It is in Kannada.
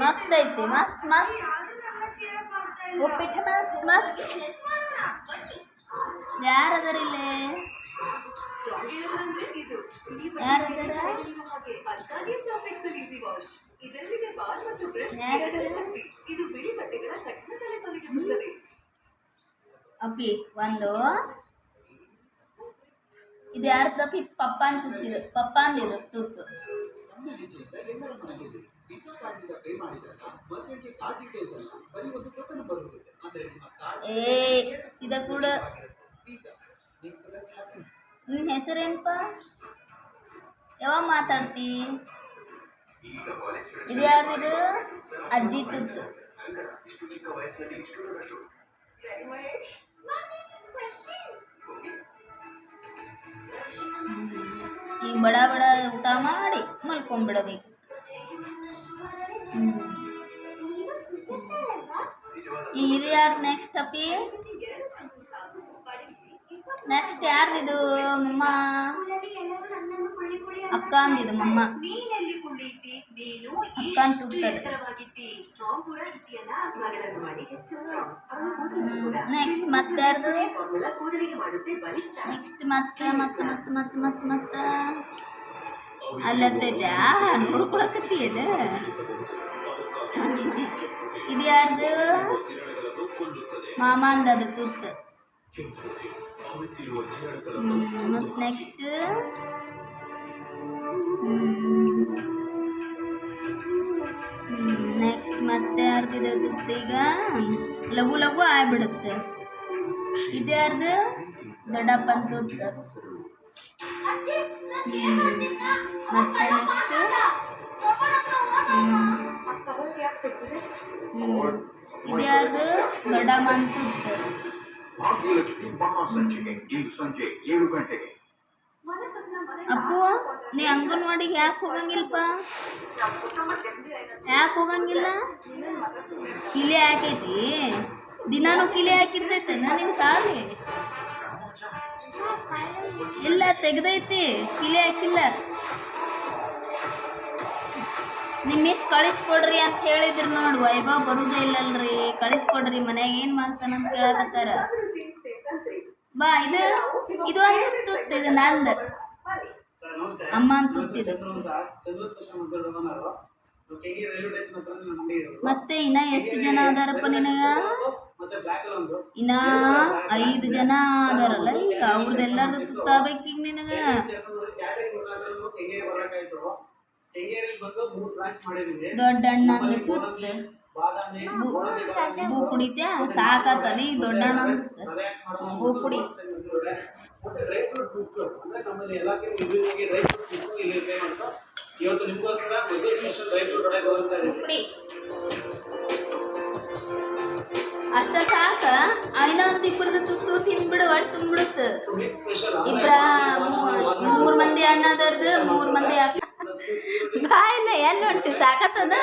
ಮಸ್ತ್ ಐತಿ ಮಸ್ತ್. ಮಸ್ತ್ ಉಪ್ಪಿಟ್ಟು ಮಸ್ತ್ ಮಸ್ತ್. ಯಾರದಾರ ಇಲ್ಲೇ? ಯಾರದಾರ? ಅಪ್ಪಿ, ಒಂದು. ಇದು ಯಾರ್ದು ಅಪ್ಪಿ ಪಪ್ಪ ಅಂತ ತುತ್ತಿದು ಪಪ್ಪ ಅಂದಿದು ತುತ್ತು. ಏ, ಸೀದಾ ಕೂಡ. ನಿನ್ನ ಹೆಸರೇನಪ್ಪ ಯಾವಾಗ ಮಾತಾಡ್ತಿ? ಇದು ಯಾರಿದು ಅಜ್ಜಿ ತುತ್ತು ಈ ಬಡ ಬಡ ಊಟ ಮಾಡಿ ಮಲ್ಕೊಂಡ್ಬಿಡಬೇಕು. ಇದು ಯಾರು ನೆಕ್ಸ್ಟ್ ಅಪ್ಪಿ. ನೆಕ್ಸ್ಟ್ ಯಾರು ಇದು ಮಮ್ಮ? ಅಕ್ಕ ಅಂದಿದು ಮಮ್ಮ. ಅಕ್ಕ ಅಂತ ನೆಕ್ಸ್ಟ್ ಮತ್ತೆ ಯಾರ್ದು? ನೆಕ್ಸ್ಟ್ ಮತ್ತೆ ಮತ್ತೆ ಮತ್ತೆ ಮತ್ತೆ ಮತ್ತೆ ಮತ್ತೆ. ಅಲ್ಲತ್ತೈತೆ ನೋಡ್ಕೊಳಕತ್ತಿ ಇದು ಇದು ಯಾರ್ದು ಮಾಮಾಂದ ಅದು ತುತ್ತು ಮತ್ತು ನೆಕ್ಸ್ಟ್ ನೆಕ್ಸ್ಟ್ ಮತ್ತೆ ಯಾರ್ದಿದೆ ಈಗ? ಲಘು ಲಘು ಆಗ್ಬಿಡುತ್ತೆ. ಇದು ಯಾರ್ದು ದೊಡ್ಡಪ್ಪನ ತುತ್ತು ಮತ್ತೆ ನೆಕ್ಸ್ಟ್ ಇದು ಯಾರ್ದು ದೊಡ್ಡಮ್ಮನ ತುತ್ತು ಭಾಗ್ಯಲಕ್ಷ್ಮಿ ಮಹಾಸಂಚಿಕೆ ಇಂದು ಸಂಜೆ ಏಳು ಗಂಟೆಗೆ ಅಪ್ಪು, ನೀ ಅಂಗನವಾಡಿಗೆ ಯಾಕೆ ಹೋಗಂಗಿಲ್ಲಪ್ಪ ಯಾಕೆ ಹೋಗಂಗಿಲ್ಲ? ಕಿಲೆ ಹಾಕೈತಿ. ದಿನಾನು ಕಿಲೆ ಹಾಕಿರ್ತೈತೆ ನಾನು ನಿಮ್ಗೆ ಸಾರಿ ಇಲ್ಲ ತೆಗ್ದೈತಿ, ಕಿಲೆ ಹಾಕಿಲ್ಲ. ನಿಮ್ಮ ಮಿಸ್ ಕಳಿಸ್ಕೊಡ್ರಿ ಅಂತ ಹೇಳಿದ್ರು ನೋಡಿ ವೈಭವ್ ಬರುದೇ ಇಲ್ಲಲ್ರಿ. ಕಳಿಸ್ಕೊಡ್ರಿ, ಮನ್ಯಾಗ ಏನು ಮಾಡ್ತಾನಂತ ಕೇಳಕತ್ತಾರ. ಬಾ, ಇದು ಇದು ಒಂದು ತುತ್ತು, ಇದು ನಂದು. ಅಮ್ಮ ಅಂತ ತುತ್ತಿದು ಮತ್ತೆ ಇನ್ನ ಎಷ್ಟು ಜನ ಅದಾರಪ್ಪ ನಿನಗ? ಇನ್ನ ಐದು ಜನ ಅದಾರಲ್ಲ, ಈಗ ಅವ್ರದ್ದೆಲ್ಲಾರ್ದು ತುತ್ತಾಬೇಕೀಗ ನಿನಗ. ದೊಡ್ಡ ಅಣ್ಣಂದು ತುತ್ತು ಬೂ ಕುಡಿತ್ಯಾ? ಸಾಕಾತನಿ ದೊಡ್ಡ ಅಣ್ಣ ಬೂ ಕುಡಿ. ಇವತ್ತು ನಿಮಗೋಸ್ಕರ ಮದುವೆ ಸ್ಪೆಷಲ್ ಡ್ರೈ ಫ್ರೂಟ್ ಒಳಗೆ ತೋರಿಸ್ತಾ ಇದ್ದೀನಿ. ಕುಡಿ. ಅಷ್ಟ ಸಾಕ. ಐನ ಒಂದು ಇಬ್ಬರದು ತುತ್ತು ತಿನ್ಬಿಡು ಒಟ್ಟು ತುಂಬಿಡುತ್ತೆ ಇಬ್ಬರ ಮೂರು ಮಂದಿ ಅಣ್ಣದರ್ದು ಮೂರು ಮಂದಿ ಅಕ್ಕ ಬಾ ಇಲ್ಲ ಎಲ್ಲಿ ಉಂಟು ಸಾಕತ್ತದ?